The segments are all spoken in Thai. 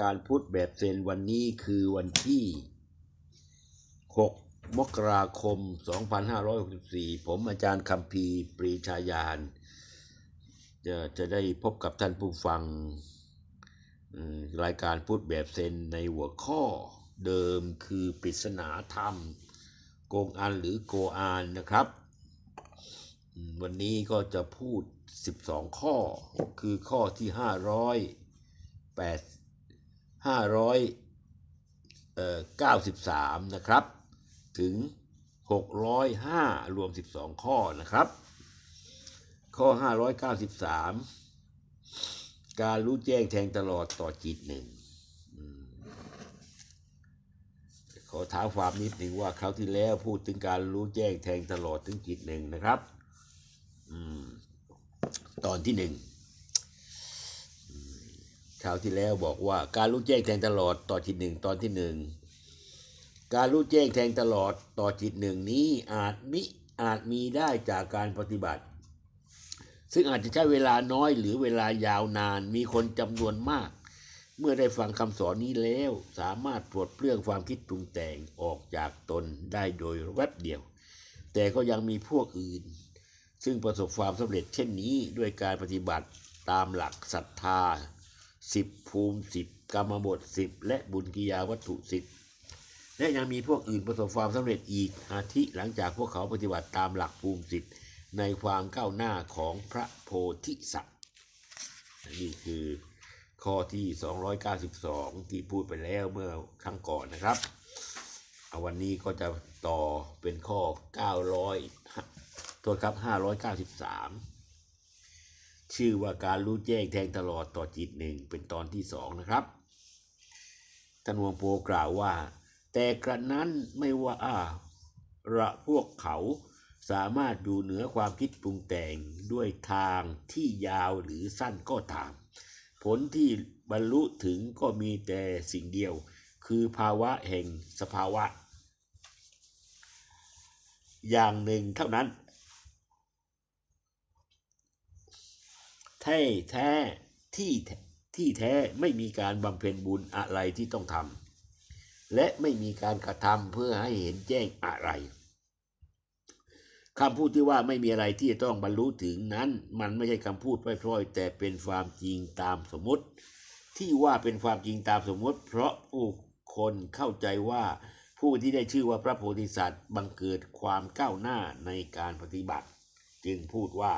การพูดแบบเซนวันนี้คือวันที่ 6 มกราคม 2564 ผมอาจารย์คัมภีปรีชาญาณจะจะได้พบกับท่านผู้ฟัง รายการพูดแบบเซนในหัวข้อเดิมคือปริศนาธรรม โกงอันหรือโกอานนะครับ วันนี้ก็จะพูด 12 ข้อ คือข้อที่ 508าร้อยเก้าสิบสามนะครับ ถึงหกร้อยห้ารวมสิบสองข้อนะครับ ข้อห้าร้อยเก้าสิบสามการรู้แจ้งแทงตลอดต่อจิตหนึ่งขอท้าความนิดหนึ่งว่าคราวที่แล้วพูดถึงการรู้แจ้งแทงตลอดถึงจิตหนึ่งนะครับ อืม ตอนที่หนึ่ง คราวที่แล้วบอกว่าการรู้แจ้งแทงตลอดต่อจิตหนึ่งตอนที่หนึ่งการรู้แจ้งแทงตลอดต่อจิตหนึ่งนี้อาจมิอาจมีได้จากการปฏิบัติ ซึ่งอาจจะใช้เวลาน้อยหรือเวลายาวนานมีคนจำนวนมาก เมื่อได้ฟังคำสอนนี้แล้ว สามารถปลดเปลื้องความคิดปรุงแต่งออกจากตนได้โดยแวบเดียว แต่ก็ยังมีพวกอื่น ซึ่งประสบความสำเร็จเช่นนี้ด้วยการปฏิบัติตามหลักศรัทธา สิบภูมิสิบกรรมบทสิบและบุญกิยาวัตถุสิบและยังมีพวกอื่นประสบความสำเร็จอีกอาทิหลังจากพวกเขาปฏิบัติตามหลักภูมิสิทธิ์ในความก้าวหน้าของพระโพธิสัตว์นี่คือข้อที่ 292 ที่พูดไปแล้วเมื่อครั้งก่อนนะครับเอาวันนี้ก็จะต่อเป็นข้อ 900โทษครับ 593 ชื่อว่าการรู้แจ้งแทงตลอดต่อจิตหนึ่งเป็นตอนที่สองนะครับท่านวงโปกล่าวว่า แต่กระนั้นไม่ว่าอ่าระพวกเขาสามารถดูเหนือความคิดปรุงแต่งด้วยทางที่ยาวหรือสั้นก็ตาม ผลที่บรรลุถึงก็มีแต่สิ่งเดียว คือภาวะแห่งสภาวะ อย่างหนึ่งเท่านั้น แท้แท้ที่ที่แท้ไม่มีการบำเพ็ญบุญอะไรที่ต้องทำและไม่มีการกระทำเพื่อให้เห็นแจ้งอะไรคำพูดที่ว่าไม่มีอะไรที่จะต้องบรรลุถึงนั้น มันไม่ใช่คำพูดพร่อยๆแต่เป็นความจริงตามสมมติ ที่ว่าเป็นความจริงตามสมมติ เพราะผู้คนเข้าใจว่าผู้ที่ได้ชื่อว่าพระโพธิสัตว์บังเกิดความก้าวหน้าในการปฏิบัติ จึงพูดว่า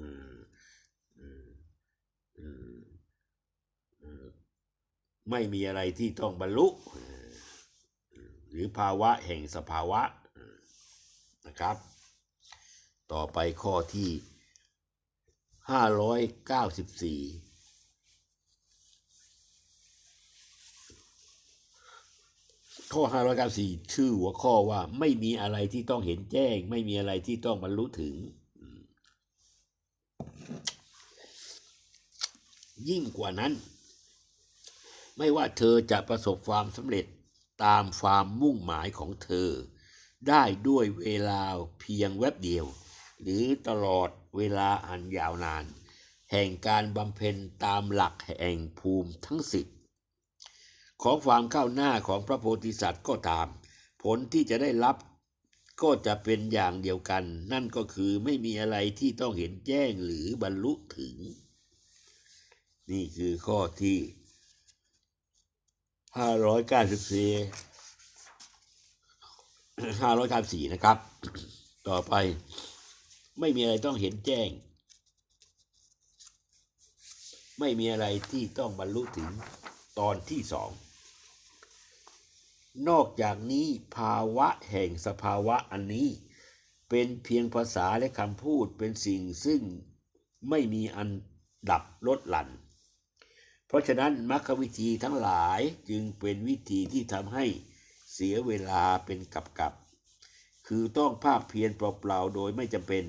อืม อืมอืมอืม ไม่มีอะไรที่ต้องบรรลุ หรือภาวะแห่งสภาวะนะครับ ต่อไปข้อที่ห้าร้อยเก้าสิบสี่ข้อห้าร้อยเก้าสี่ชื่อหัวข้อว่าไม่มีอะไรที่ต้องเห็นแจ้ง ไม่มีอะไรที่ต้องบรรลุถึง ยิ่งกว่านั้น ไม่ว่าเธอจะประสบความสำเร็จตามความมุ่งหมายของเธอ ได้ด้วยเวลาเพียงแวบเดียว หรือตลอดเวลาอันยาวนาน แห่งการบำเพ็ญตามหลักแห่งภูมิทั้งสิบของความก้าวหน้าของพระโพธิสัตว์ก็ตาม ผลที่จะได้รับก็จะเป็นอย่างเดียวกัน นั่นก็คือไม่มีอะไรที่ต้องเห็นแจ้งหรือบรรลุถึง นี่คือข้อที่ ห้าร้อยเก้าสิบสี่ห้าร้อยเก้าสี่นะครับ ต่อไปไม่มีอะไรต้องเห็นแจ้ง ไม่มีอะไรที่ต้องบรรลุถึงตอนที่สอง นอกจากนี้ภาวะแห่งสภาวะอันนี้ เป็นเพียงภาษาและคำพูดเป็นสิ่งซึ่งไม่มีอันดับลดหลั่น เพราะฉะนั้นมรรควิธีทั้งหลายจึงเป็นวิธีที่ทำให้เสียเวลาเป็นกับกับ คือต้องภาคเพียรเปล่าๆโดยไม่จำเป็น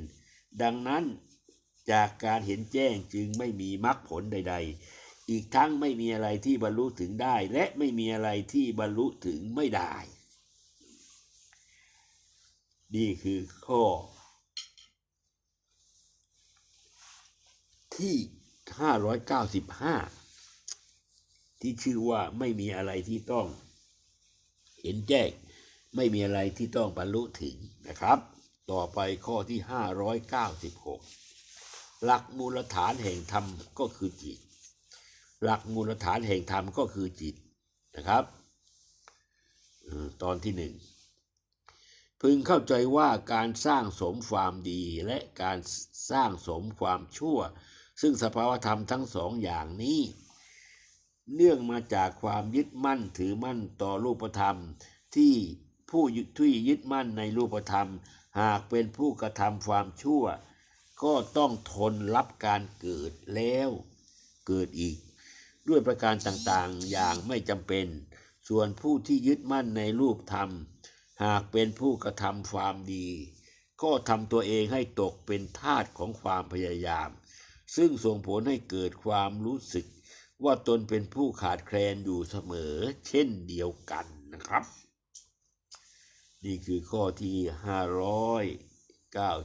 ดังนั้นจากการเห็นแจ้งจึงไม่มีมรรคผลใด ๆ อีกทั้งไม่มีอะไรที่บรรลุถึงได้ และไม่มีอะไรที่บรรลุถึงไม่ได้ นี่คือข้อ ที่ 595 ที่ชื่อว่าไม่มีอะไรที่ต้อง เห็นแจ้งไม่มีอะไรที่ต้องบรรลุถึงนะครับ ต่อไปข้อที่ 596 หลักมูลฐานแห่งธรรมก็คือจิต หลักมูลฐานแห่งธรรมก็คือจิตนะครับตอนที่หนึ่งพึงเข้าใจว่าการสร้างสมความดีและการสร้างสมความชั่ว ซึ่งสภาวธรรมทั้งสองอย่างนี้ เนื่องมาจากความยึดมั่นถือมั่นต่อรูปธรรม ที่ผู้ยึดที่ยึดมั่นในรูปธรรม หากเป็นผู้กระทำความชั่ว ก็ต้องทนรับการเกิดแล้วเกิดอีก ด้วยประการต่างๆอย่างไม่จำเป็น ส่วนผู้ที่ยึดมั่นในรูปธรรม หากเป็นผู้กระทำความดี ก็ทำตัวเองให้ตกเป็นทาสของความพยายาม ซึ่งส่งผลให้เกิดความรู้สึก ว่าตนเป็นผู้ขาดแคลนอยู่เสมอเช่นเดียวกันนะครับ นี่คือข้อที่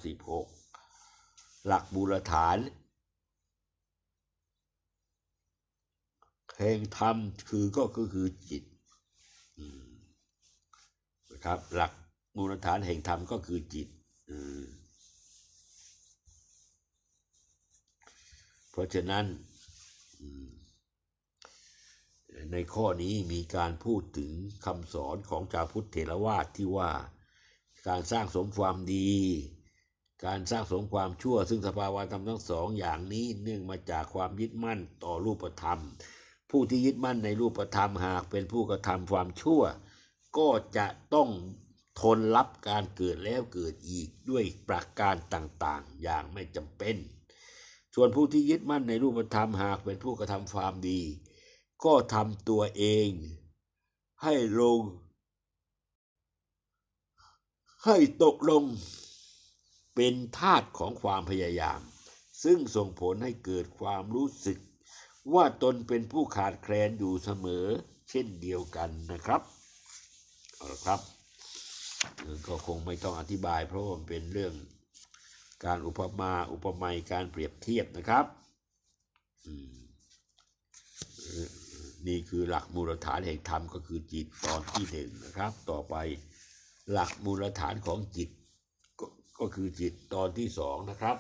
596 หลักบูรฐานแห่งธรรมคือก็คือคือจิตนะครับ หลักมูลฐานแห่งธรรมก็คือจิต เพราะฉะนั้น ในข้อนี้มีการพูดถึงคำสอนของจาพุทธเถรวาทที่ว่าการสร้างสมความดี การสร้างสมความชั่ว ซึ่งสภาวะธรรมทั้งสองอย่างนี้เนื่องมาจากความยึดมั่นต่อรูปธรรม ผู้ที่ยึดมั่นในรูปธรรมหากเป็นผู้กระทำความชั่ว ก็จะต้องทนรับการเกิดแล้วเกิดอีกด้วยประการต่างๆ อย่างไม่จำเป็น ส่วนผู้ที่ยึดมั่นในรูปธรรมหากเป็นผู้กระทำความดี ก็ทำตัวเอง ให้ลง ให้ตกลง เป็นทาสของความพยายาม ซึ่งส่งผลให้เกิดความรู้สึก ว่าตนเป็นผู้ขาดแคลนอยู่เสมอ เช่นเดียวกันนะครับเอาละครับก็คงไม่ต้องอธิบายเพราะมันเป็นเรื่องการอุปมาอุปไมยการเปรียบเทียบนะครับ อืม นี่คือหลักมูลฐานแห่งธรรมก็คือจิตตอนที่หนึ่งนะครับ ต่อไปหลักมูลฐานของจิตกก็คือจิตตอนที่สองนะครับ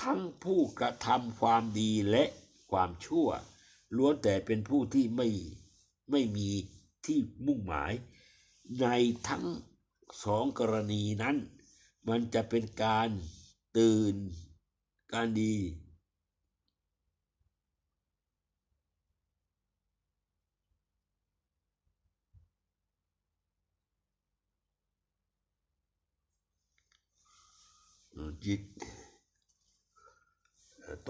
ทั้งผู้กระทำความดีและความชั่ว ล้วนแต่เป็นผู้ที่ไม่ไม่มีที่มุ่งหมาย ในทั้งสองกรณีนั้น มันจะเป็นการตื่นการดี จิต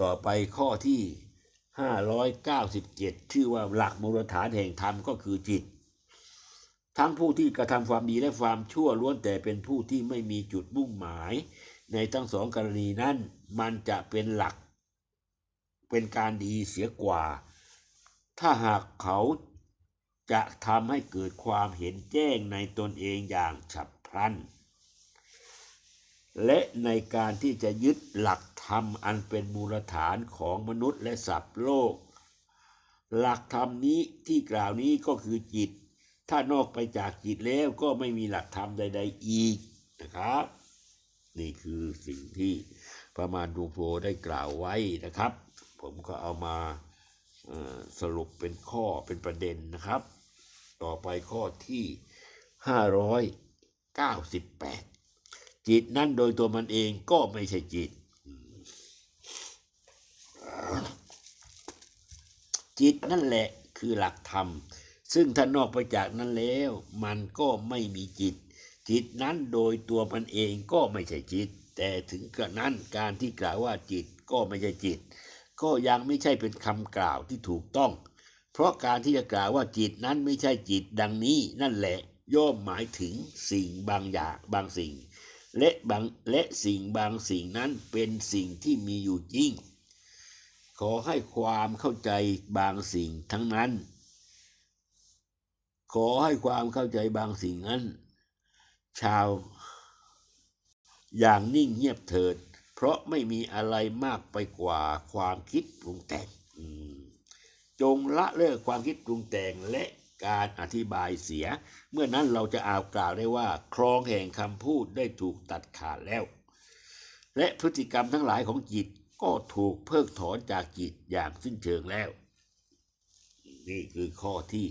ต่อไปข้อที่ 597 ชื่อว่าหลักมูลฐานแห่งธรรมก็คือจิต ทั้งผู้ที่กระทำความดีและความชั่วล้วนแต่เป็นผู้ที่ไม่มีจุดมุ่งหมาย ในทั้งสองกรณีนั้น มันจะเป็นหลัก เป็นการดีเสียกว่า ถ้าหากเขาจะทำให้เกิดความเห็นแจ้งในตนเองอย่างฉับพลัน และในการที่จะยึดหลักธรรมอันเป็นมูลฐานของมนุษย์และสัตว์โลก หลักธรรมนี้ที่กล่าวนี้ก็คือจิต ถ้านอกไปจากจิตแล้วก็ไม่มีหลักธรรมใด ๆ อีกนะครับ นี่คือสิ่งที่พระมารดูโพได้กล่าวไว้นะครับ ผมก็เอามาสรุปเป็นข้อเป็นประเด็นนะครับ ต่อไปข้อที่ 598 จิตนั่นโดยตัวมันเองก็ไม่ใช่จิต จิตนั่นแหละคือหลักธรรม ซึ่งถ้านอกไปจากนั้นแล้ว มันก็ไม่มีจิต จิตนั้นโดยตัวมันเองก็ไม่ใช่จิต แต่ถึงกระนั้นการที่กล่าวว่าจิตก็ไม่ใช่จิต ก็ยังไม่ใช่เป็นคำกล่าวที่ถูกต้อง เพราะการที่จะกล่าวว่าจิตนั้นไม่ใช่จิตดังนี้นั่นแหละย่อมหมายถึงสิ่งบางอย่างบางสิ่ง และบางและสิ่งบางสิ่งนั้นเป็นสิ่งที่มีอยู่จริง ขอให้ความเข้าใจบางสิ่งทั้งนั้น ขอให้ความเข้าใจบางสิ่งนั้น ชาวอย่างนิ่งเงียบเถิด เพราะไม่มีอะไรมากไปกว่าความคิดปรุงแต่งจงละเลิกความคิดปรุงแต่งและ การอธิบายเสีย เมื่อนั้นเราจะอาจกล่าวได้ว่าครองแห่งคำพูดได้ถูกตัดขาดแล้ว และพฤติกรรมทั้งหลายของจิตก็ถูกเพิกถอนจากจิตอย่างสิ้นเชิงแล้ว นี่คือข้อที่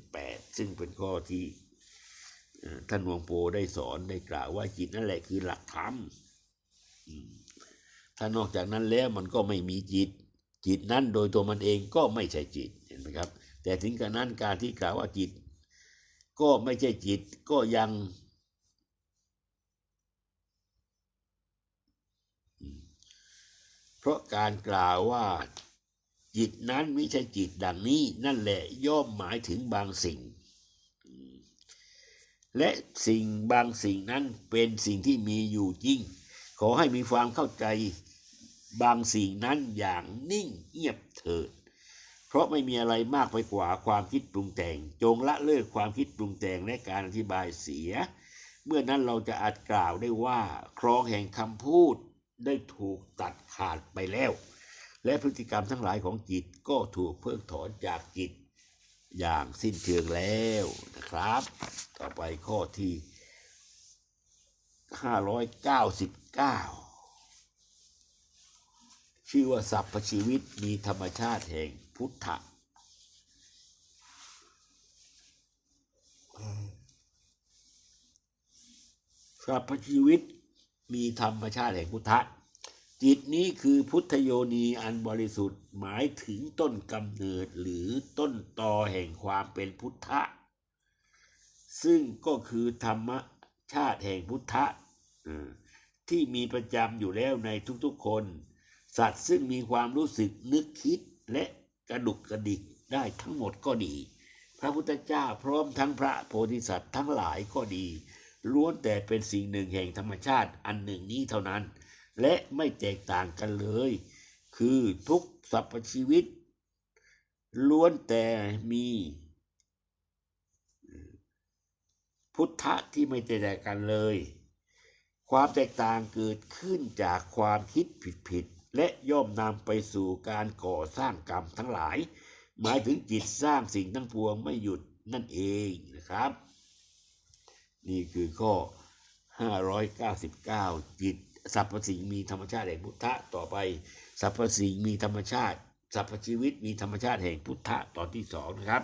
598 ซึ่งเป็นข้อที่ท่านหลวงโปได้สอนได้กล่าวว่าจิตนั่นแหละคือหลักธรรมถ้านอกจากนั้นแล้วมันก็ไม่มีจิต จิตนั้นโดยตัวมันเองก็ไม่ใช่จิตเห็นไหมครับ แต่ถึงกระนั้นการที่กล่าวว่าจิต ก็ไม่ใช่จิตก็ยัง เพราะการกล่าวว่าจิตนั้นไม่ใช่จิตดังนี้นั่นแหละย่อมหมายถึงบางสิ่ง และสิ่งบางสิ่งนั้นเป็นสิ่งที่มีอยู่จริง ขอให้มีความเข้าใจบางสิ่งนั้นอย่างนิ่งเงียบเถิด เพราะไม่มีอะไรมากไปกว่าความคิดปรุงแต่ง จงละเลิกความคิดปรุงแต่งและการอธิบายเสีย เมื่อนั้นเราจะอาจกล่าวได้ว่าครองแห่งคำพูดได้ถูกตัดขาดไปแล้ว และพฤติกรรมทั้งหลายของจิตก็ถูกเพิกถอนจากจิต อย่างสิ้นเชิงแล้วนะครับ ต่อไปข้อที่ 599 ชื่อว่าสัพพชีวิตมีธรรมชาติแห่ง พุทธะสัพพชีวิตมีธรรมชาติแห่งพุทธะ จิตนี้คือพุทธโยนีอันบริสุทธิ์หมายถึงต้นกำเนิดหรือต้นตอแห่งความเป็นพุทธะ ซึ่งก็คือธรรมชาติแห่งพุทธะที่มีประจำอยู่แล้วในทุกๆคน สัตว์ซึ่งมีความรู้สึกนึกคิดและ กระดุกกระดิกได้ทั้งหมดก็ดี พระพุทธเจ้าพร้อมทั้งพระโพธิสัตว์ทั้งหลายก็ดีล้วนแต่เป็นสิ่งหนึ่งแห่งธรรมชาติอันหนึ่งนี้เท่านั้น และไม่แตกต่างกันเลย คือทุกสรรพชีวิต ล้วนแต่มี พุทธะที่ไม่แตกต่างกันเลย ความแตกต่างเกิดขึ้นจากความคิดผิด และย่อมนำไปสู่การก่อสร้างกรรมทั้งหลาย หมายถึงจิตสร้างสิ่งทั้งปวงไม่หยุดนั่นเองนะครับ นี่คือข้อ 599 จิตสรรพสิ่งมีธรรมชาติแห่งพุทธะต่อไปสรรพสิ่งมีธรรมชาติสรรพชีวิตมีธรรมชาติแห่งพุทธะตอนที่สองนะครับ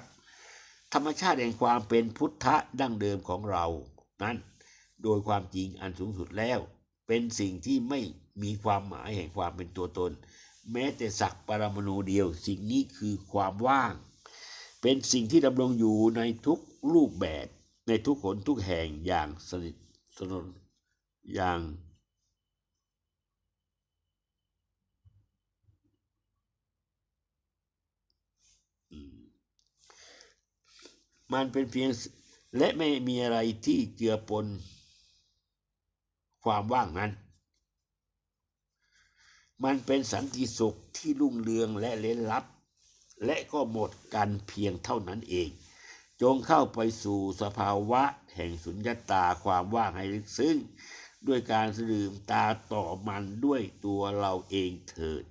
ธรรมชาติแห่งความเป็นพุทธะดั้งเดิมของเรานั้น โดยความจริงอันสูงสุดแล้ว เป็นสิ่งที่ไม่ มีความหมายแห่งความเป็นตัวตน แม้แต่สักปรมาณูเดียว สิ่งนี้คือความว่าง เป็นสิ่งที่ดำรงอยู่ในทุกรูปแบบในทุกขนทุกแห่งอย่างสนิทสนนอย่างมันเป็นเพียงและไม่มีอะไรที่เจือปนความว่างนั้น มันเป็นสันติสุขที่รุ่งเรืองและเล้นลับ และก็หมดกันเพียงเท่านั้นเอง จงเข้าไปสู่สภาวะแห่งสุญญตาความว่างให้ลึกซึ้งด้วยการสืมตาต่อมันด้วยตัวเราเองเถิด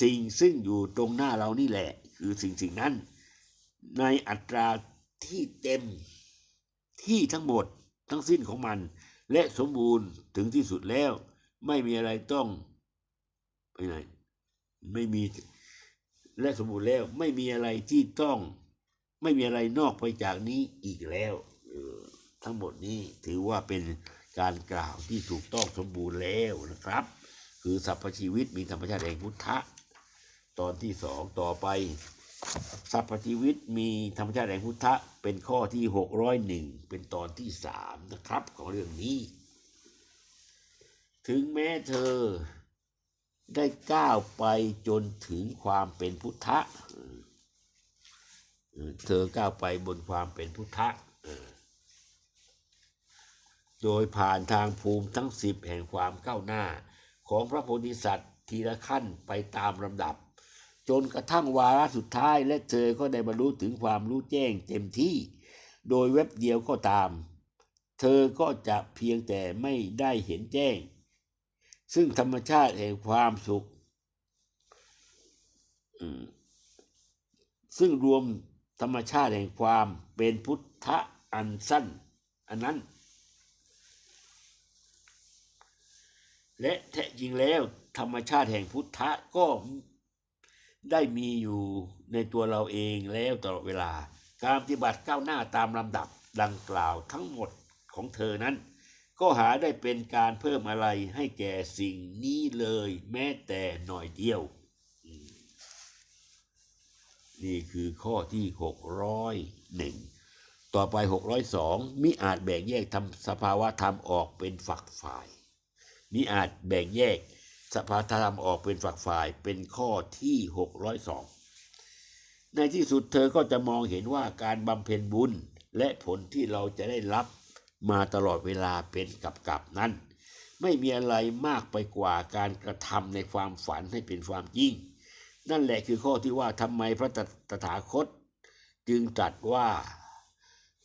สิ่งซึ่งอยู่ตรงหน้าเรานี่แหละ คือสิ่งสิ่งนั้น ในอัตราที่เต็มที่ทั้งหมดทั้งสิ้นของมัน และสมบูรณ์ถึงที่สุดแล้ว ไม่มีอะไรต้อง ไปไหน ไม่มีและสมบูรณ์แล้ว ไม่มีอะไรที่ต้อง ไม่มีอะไรนอกไปจากนี้อีกแล้วออทั้งหมดนี้ถือว่าเป็นการกล่าวที่ถูกต้องสมบูรณ์แล้วนะครับ คือสรรพชีวิตมีธรรมชาติแห่งพุทธะ ตอนที่สองต่อไปสรรพชีวิตมีธรรมชาติแห่งพุทธะ เป็นข้อที่หกร้อยหนึ่งเป็นตอนที่สามนะครับของเรื่องนี้ ถึงแม้เธอ ได้ก้าวไปจนถึงความเป็นพุทธะ เธอก้าวไปบนความเป็นพุทธะ โดยผ่านทางภูมิทั้งสิบแห่งความก้าวหน้า ของพระโพธิสัตว์ทีละขั้นไปตามลำดับ จนกระทั่งวาระสุดท้ายและเธอก็ได้บรรลุถึงความรู้แจ้งเต็มที่ โดยเว็บเดียวก็ตาม เธอก็จะเพียงแต่ไม่ได้เห็นแจ้ง ซึ่งธรรมชาติแห่งความสุข ซึ่งรวมธรรมชาติแห่งความเป็นพุทธะอันสั้น อันนั้น และแท้จริงแล้วธรรมชาติแห่งพุทธะก็ได้มีอยู่ในตัวเราเองแล้วตลอดเวลา การปฏิบัติก้าวหน้าตามลำดับดังกล่าวทั้งหมดของเธอนั้น ก็หาได้เป็นการเพิ่มอะไรให้แก่สิ่งนี้เลย แม้แต่หน่อยเดียว นี่คือข้อที่หกร้อยหนึ่งต่อไปหกร้อยสองมิอาจแบ่งแยกทำสภาวะธรรมออกเป็นฝักฝ่าย มิอาจแบ่งแยกสภาวะธรรมออกเป็นฝักฝ่ายเป็นข้อที่หกร้อยสองในที่สุดเธอก็จะมองเห็นว่าการบำเพ็ญบุญและผลที่เราจะได้รับ มาตลอดเวลาเป็นกับกับนั้น ไม่มีอะไรมากไปกว่าการกระทำในความฝันให้เป็นความจริง นั่นแหละคือข้อที่ว่าทำไมพระตถาคต จึงตรัสว่า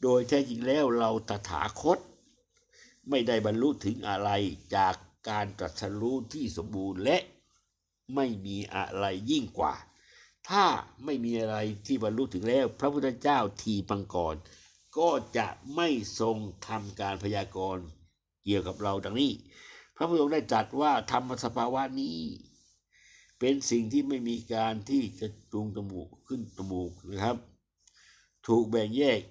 โดยแท้จริงแล้วเราตถาคต ไม่ได้บรรลุถึงอะไรจากการตรัสรู้ที่สมบูรณ์และไม่มีอะไรยิ่งกว่า ถ้าไม่มีอะไรที่บรรลุถึงแล้ว พระพุทธเจ้าทีปังกร ก็จะไม่ทรงทำการพยากรณ์เกี่ยวกับเราดังนี้ พระพุทธองค์ได้ตรัสว่าธรรมสภาวะนี้ เป็นสิ่งที่ไม่มีการที่จะจูงจมูกขึ้นจมูกนะครับ ถูกแบ่งแยก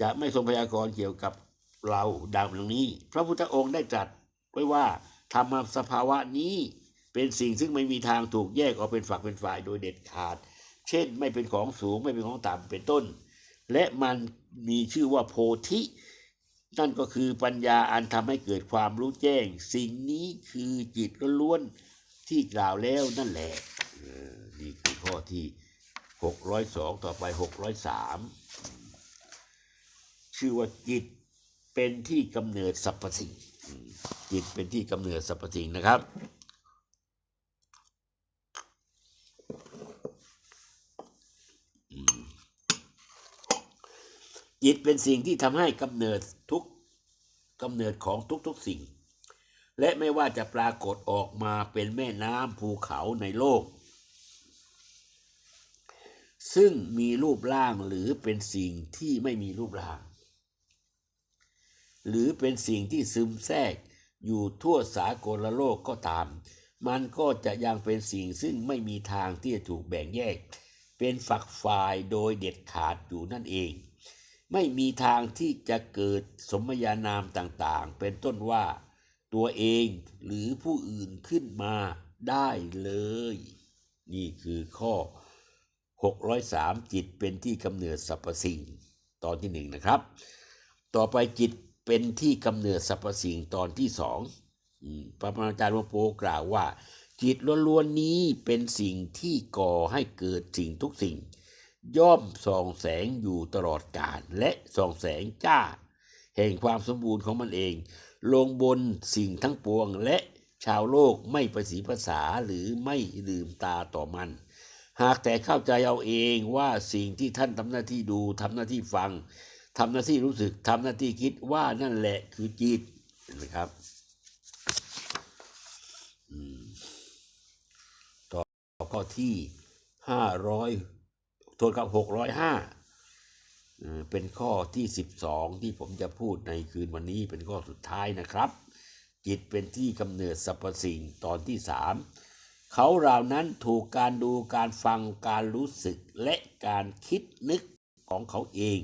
จะไม่ทรงพยากรณ์เกี่ยวกับเราดังนี้ พระพุทธองค์ได้ตรัสไว้ว่าธรรมสภาวะนี้ เป็นสิ่งซึ่งไม่มีทางถูกแยกออกเป็นฝักเป็นฝ่ายโดยเด็ดขาด เช่นไม่เป็นของสูงไม่เป็นของต่ำเป็นต้น และมันมีชื่อว่าโพธิ นั่นก็คือปัญญาอันทำให้เกิดความรู้แจ้ง สิ่งนี้คือจิตล้วนๆที่กล่าวแล้วนั่นแหละเออนี่คือข้อที่ 602 ต่อไป 603 ชื่อว่าจิตเป็นที่กำเนิดสรรพสิ่ง จิตเป็นที่กำเนิดสรรพสิ่งนะครับ จิตเป็นสิ่งที่ทำให้กำเนิดทุกกำเนิดของทุกๆสิ่ง และไม่ว่าจะปรากฏออกมาเป็นแม่น้ำภูเขาในโลก ซึ่งมีรูปร่างหรือเป็นสิ่งที่ไม่มีรูปร่าง หรือเป็นสิ่งที่ซึมแทรกอยู่ทั่วสากลโลกก็ตาม มันก็จะยังเป็นสิ่งซึ่งไม่มีทางที่จะถูกแบ่งแยก เป็นฝักฝ่ายโดยเด็ดขาดอยู่นั่นเอง ไม่มีทางที่จะเกิดสมญานามต่างๆ เป็นต้นว่าตัวเองหรือผู้อื่นขึ้นมาได้เลย นี่คือข้อ 603 จิตเป็นที่กำเนิดสรรพสิ่ง ตอนที่หนึ่งนะครับ ต่อไปจิตเป็นที่กำเนิดสรรพสิ่งตอนที่สองอพระปรมาจารย์วงปู่กล่าวว่า จิตล้วนๆนี้เป็นสิ่งที่ก่อให้เกิดสิ่งทุกสิ่ง ย่อมส่องแสงอยู่ตลอดกาลและส่องแสงจ้า แห่งความสมบูรณ์ของมันเอง ลงบนสิ่งทั้งปวงและชาวโลกไม่ประสีภาษาหรือไม่ลืมตาต่อมัน หากแต่เข้าใจเอาเองว่าสิ่งที่ท่านทำหน้าที่ดูทำหน้าที่ฟังทำหน้าที่รู้สึกทำหน้าที่คิดว่านั่นแหละคือจิตเห็นไหมครับต่อข้อที่ห้าร้อย ทวนกับหกร้อยห้าเป็นข้อที่สิบสองที่ผมจะพูดในคืนวันนี้เป็นข้อสุดท้ายนะครับ จิตเป็นที่กำเนิดสรรพสิ่งตอนที่สามเขาเหล่านั้นถูกการดูการฟังการรู้สึกและการคิดนึกของเขาเอง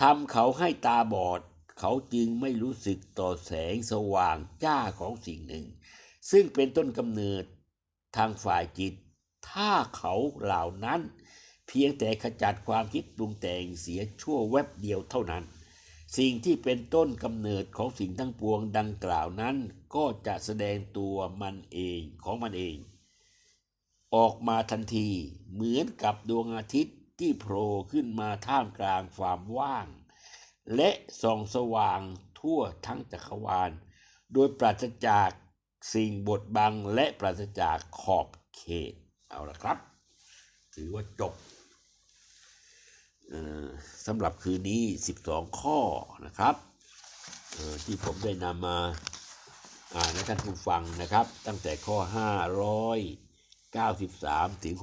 ทำเขาให้ตาบอด เขาจึงไม่รู้สึกต่อแสงสว่างจ้าของสิ่งหนึ่ง ซึ่งเป็นต้นกำเนิดทางฝ่ายจิต ถ้าเขาเหล่านั้น เพียงแต่ขจัดความคิดปรุงแต่งเสียชั่วแวบเดียวเท่านั้น สิ่งที่เป็นต้นกำเนิดของสิ่งทั้งปวงดังกล่าวนั้น ก็จะแสดงตัวมันเองของมันเอง ออกมาทันทีเหมือนกับดวงอาทิตย์ที่โผล่ขึ้นมาท่ามกลางความว่าง และส่องสว่างทั่วทั้งจักรวาล โดยปราศจากสิ่งบดบังและปราศจากขอบเขต เอาละครับ ถือว่าจบสำหรับคืนนี้ 12 ข้อนะครับที่ผมได้นำมาอ่านให้ท่านผู้ฟังนะครับ ตั้งแต่ข้อ 593 ถึง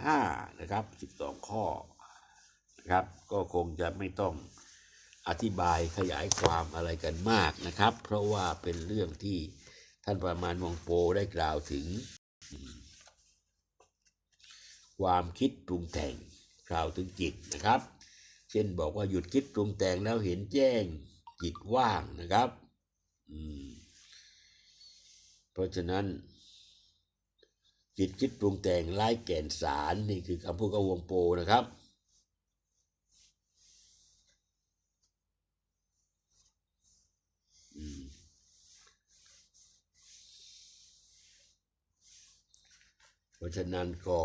605 นะครับ 12 ข้อนะครับ ก็คงจะไม่ต้องอธิบายขยายความอะไรกันมากนะครับ เพราะว่าเป็นเรื่องที่ท่านประมาณวงโปได้กล่าวถึง ความคิดปรุงแต่งกล่าวถึงจิตนะครับ เช่นบอกว่าหยุดคิดปรุงแต่งแล้วเห็นแจ้งจิตว่างนะครับอืมเพราะฉะนั้นจิตคิดปรุงแต่งไร้แก่นสารนี่คือคำพูดของวงโปนะครับอืมเพราะฉะนั้นก็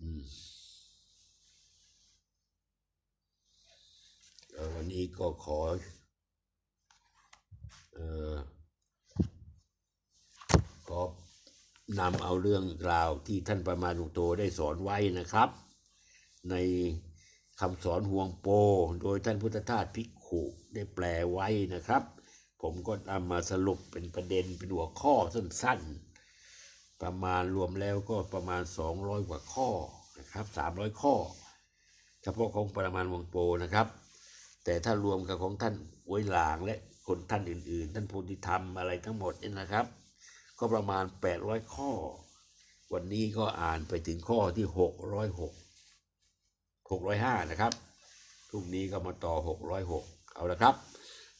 อืมเอ่อ วันนี้ก็ขออขอนำเอาเรื่องราวที่ท่านประมาณลุงโตได้สอนไว้นะครับ ในคำสอนห่วงโป โดยท่านพุทธทาสภิกขุได้แปลไว้นะครับ ผมก็นำมาสรุปเป็นประเด็นเป็นหัวข้อสั้นๆ ประมาณรวมแล้วก็ประมาณ 200 กว่าข้อ นะครับ300 ข้อ เฉพาะของปรมาณวงโปนะครับ แต่ถ้ารวมกับของท่านอวยหลางและคนท่านอื่น ๆ ท่านโพธิธรรมอะไรทั้งหมดเนี่ยนะครับ ก็ประมาณ 800 ข้อ วันนี้ก็อ่านไปถึงข้อที่ 606 605 นะครับพรุ่งนี้ก็มาต่อ 606 เอาละครับ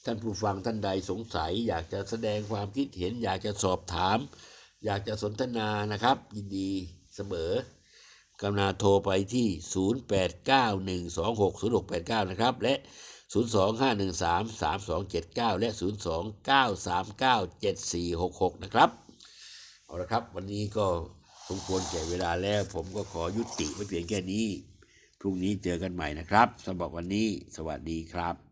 ท่านผู้ฟังท่านใดสงสัย อยากจะแสดงความคิดเห็น อยากจะสอบถาม อยากจะสนทนานะครับ ยินดีเสมอ กรุณาโทรไปที่ 0891260689 นะครับ และ 025133279 และ 029397466 นะครับ เอาละครับ วันนี้ก็สมควรแก่เวลาแล้ว ผมก็ขอยุติไว้เพียงแค่นี้ พรุ่งนี้เจอกันใหม่นะครับสำหรับวันนี้ สวัสดีครับ